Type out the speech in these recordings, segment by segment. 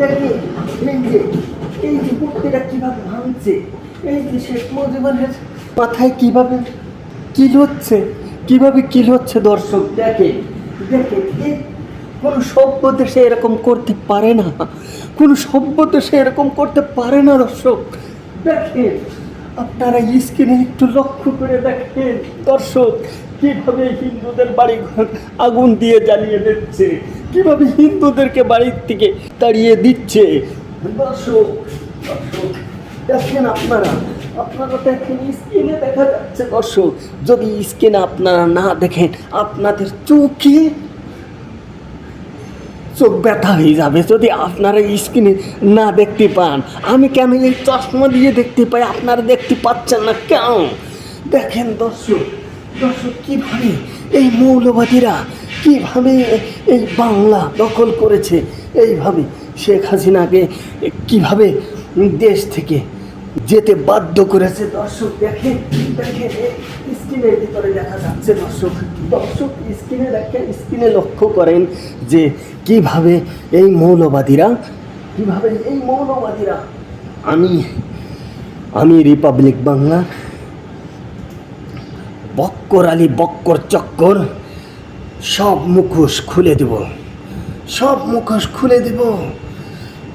দেখি এই যে এই যে মূর্তিটা কীভাবে ভাঙছে, এই যে শেখ মুজিবের মাথায় কীভাবে কিল হচ্ছে, কীভাবে কিল হচ্ছে দর্শক, দেখে দেখে। কোনো সভ্য দেশে এরকম করতে পারে না। কোনো সভ্য দেশে এরকম করতে পারে না, দর্শক। দেখেন, আপনারা স্ক্রিনে একটু লক্ষ্য করে দেখেন, দর্শক কীভাবে হিন্দুদের বাড়ি আগুন দিয়ে জ্বালিয়ে দিচ্ছে? কীভাবে হিন্দুদেরকে বাড়ির থেকে তাড়িয়ে দিচ্ছে? দর্শক দর্শক, দেখেন আপনারা আপনারা দেখেন স্ক্রিনে দেখা যাচ্ছে দর্শক, যদি স্ক্রিনে আপনারা না দেখেন, আপনাদের চোখে চোখ ব্যথা হয়ে যাবে। যদি আপনারা স্ক্রিনে না দেখতে পান, আমি কেন এই চশমা দিয়ে দেখতে পাই? আপনারা দেখতে পাচ্ছেন না কেন? দেখেন দর্শক দর্শক, কীভাবে এই মৌলবাদীরা, কীভাবে এই বাংলা দখল করেছে? এইভাবে শেখ হাসিনাকে কীভাবে দেশ থেকে যেতে বাধ্য করেছে? দর্শক, দেখেন এই স্ক্রিনের ভিতরে দেখা যাচ্ছে, দর্শক দর্শক, স্ক্রিনে দেখেন, স্ক্রিনে লক্ষ্য করেন যে কীভাবে এই মৌলবাদীরা, কীভাবে এই মৌলবাদীরা, আমি আমি রিপাবলিক বাংলা বক্কর আলী, বক্কর চক্কর, সব মুখোশ খুলে দেব। সব মুখোশ খুলে দেব।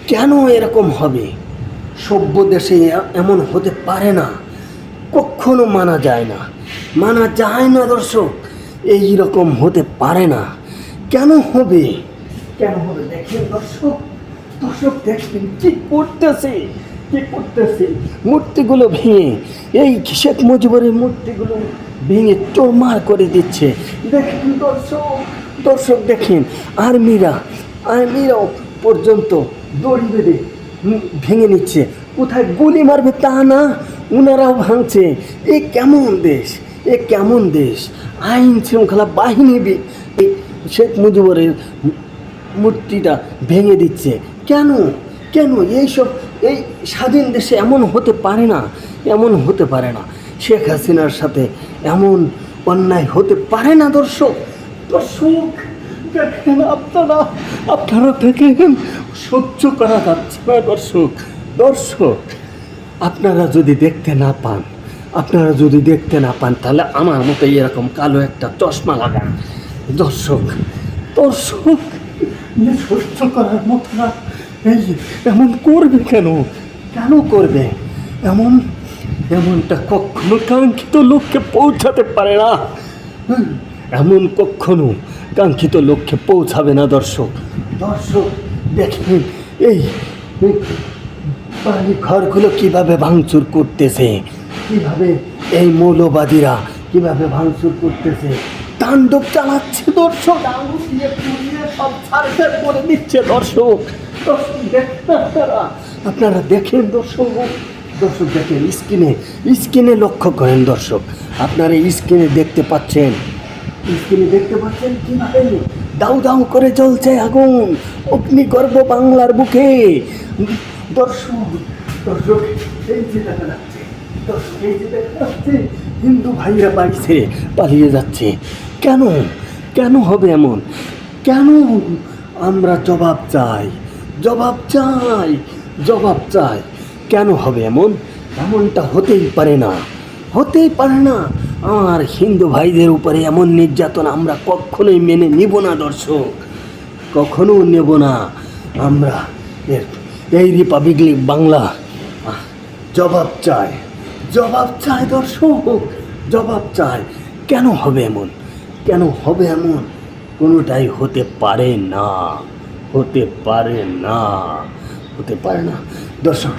কেন এরকম হবে? সভ্য দেশে এমন হতে পারে না। কখনো মানা যায় না। মানা যায় না, দর্শক। এই রকম হতে পারে না। কেন হবে? কেন হবে? দেখেন, দর্শক দর্শক দেখবেন কি করতেছে। কি করতেছে। মূর্তিগুলো ভেঙে, এই শেখ মুজিবুরের মূর্তিগুলো ভেঙে চোরমার করে দিচ্ছে। দেখেন দর্শক দর্শক দেখেন, আর্মিরা আর্মিরাও পর্যন্ত দড়ি বেঁধে ভেঙে নিচ্ছে। কোথায় গুলি মারবে তা না ওনারাও ভাঙছে। এ কেমন দেশ, এ কেমন দেশ? আইন শৃঙ্খলা বাহিনী শেখ মুজিবুরের মূর্তিটা ভেঙে দিচ্ছে। কেন? কেন? এইসব এই স্বাধীন দেশে এমন হতে পারে না, এমন হতে পারে না। শেখ হাসিনার সাথে এমন অন্যায় হতে পারে না, দর্শক। দর্শক, দেখেন আপনারা আপনারা দেখেন, সহ্য করা যাচ্ছে না, দর্শক। দর্শক, আপনারা যদি দেখতে না পান, আপনারা যদি দেখতে না পান, তাহলে আমার মতো এরকম কালো একটা চশমা লাগান। দর্শক দর্শক, সহ্য করার মতো না। এই এমন করবে কেন? কেন করবে? এমন, এমনটা কখনো কাঙ্ক্ষিত লক্ষ্যে পৌঁছাতে পারে না। এমন কখনো কাঙ্ক্ষিত লক্ষ্যে পৌঁছাবে না, দর্শক। দর্শক, দেখেন, এই বাড়ি ঘরগুলো কীভাবে ভাঙচুর করতেছে, কীভাবে এই মৌলবাদীরা কীভাবে ভাঙচুর করতেছে। তাণ্ডব চালাচ্ছে, দর্শক। দিয়ে সব ছাড়খাড় করে দিচ্ছে দর্শক। আপনারা আপনারা দেখেন দর্শক দর্শক দেখেন, স্ক্রিনে স্ক্রিনে লক্ষ্য করেন দর্শক, আপনারা স্ক্রিনে দেখতে পাচ্ছেন, স্ক্রিনে দেখতে পাচ্ছেন কীভাবে দাউ দাউ করে জ্বলছে আগুন, অগ্নিগর্ভ বাংলার বুকে। দর্শক দর্শক, এই যে দর্শক, এই যে হিন্দু ভাইরা বাড়ি ছেড়ে পালিয়ে যাচ্ছে। কেন? কেন হবে এমন? কেন আমরা জবাব চাই? জবাব চাই জবাব চাই। কেন হবে এমন? এমনটা হতেই পারে না। হতেই পারে না। আমার হিন্দু ভাইদের উপরে এমন নির্যাতন আমরা কখনোই মেনে নিব না, দর্শক। কখনো নেব না। আমরা এই রিপাবলিক বাংলা। জবাব চাই। জবাব চাই, দর্শক। জবাব চাই। কেন হবে এমন? কেন হবে এমন? কোনোটাই হতে পারে না। হতে পারে না। হতে পারে না। দর্শক,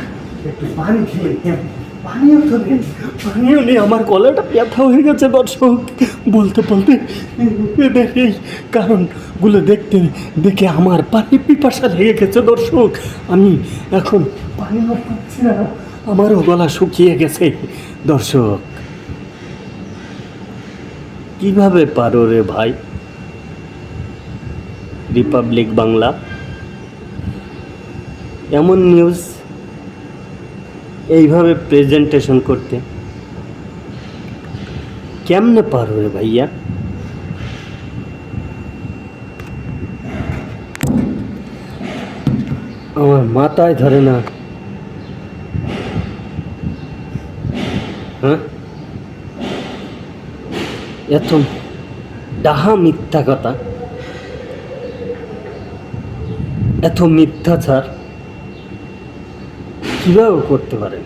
একটু পানি পানিও তো নেই। পানিও নেই। আমার গলাটা ব্যথা হয়ে গেছে, দর্শক। বলতে বলতে এদের এই কারণগুলো দেখতে, দেখে আমার পানি পিপাসা লেগে গেছে, দর্শক। আমি এখন পানিও পাচ্ছি না। আমারও গলা শুকিয়ে গেছে, দর্শক। কীভাবে পারো রে ভাই? রিপাবলিক বাংলা এমন নিউজ এইভাবে প্রেজেন্টেশন করতে। কেমনে পারো রে ভাইয়া? আমার মাথায় ধরে না। হ্যাঁ? এত ডাহা মিথ্যা কথা। এত মিথ্যাচার কীভাবে করতে পারেন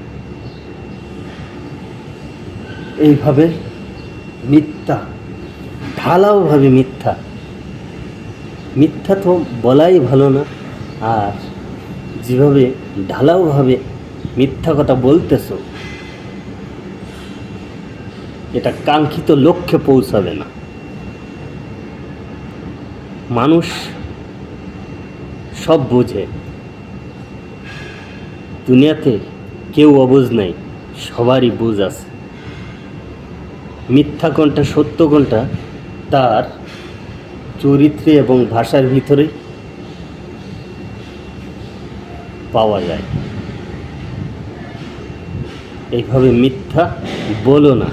এইভাবে মিথ্যা ঢালাওভাবে মিথ্যা। মিথ্যা তো বলাই ভালো না, আর যেভাবে ঢালাওভাবে মিথ্যা কথা বলতেছো, এটা কাঙ্ক্ষিত লক্ষ্যে পৌঁছাবে না। মানুষ সব বোঝে। দুনিয়াতে কেউ অবুঝ নাই, সবারই বুঝ আছে। মিথ্যা কোনটা, সত্য কোনটা, তার চরিত্রে এবং ভাষার ভিতরে পাওয়া যায়। এইভাবে মিথ্যা বলো না।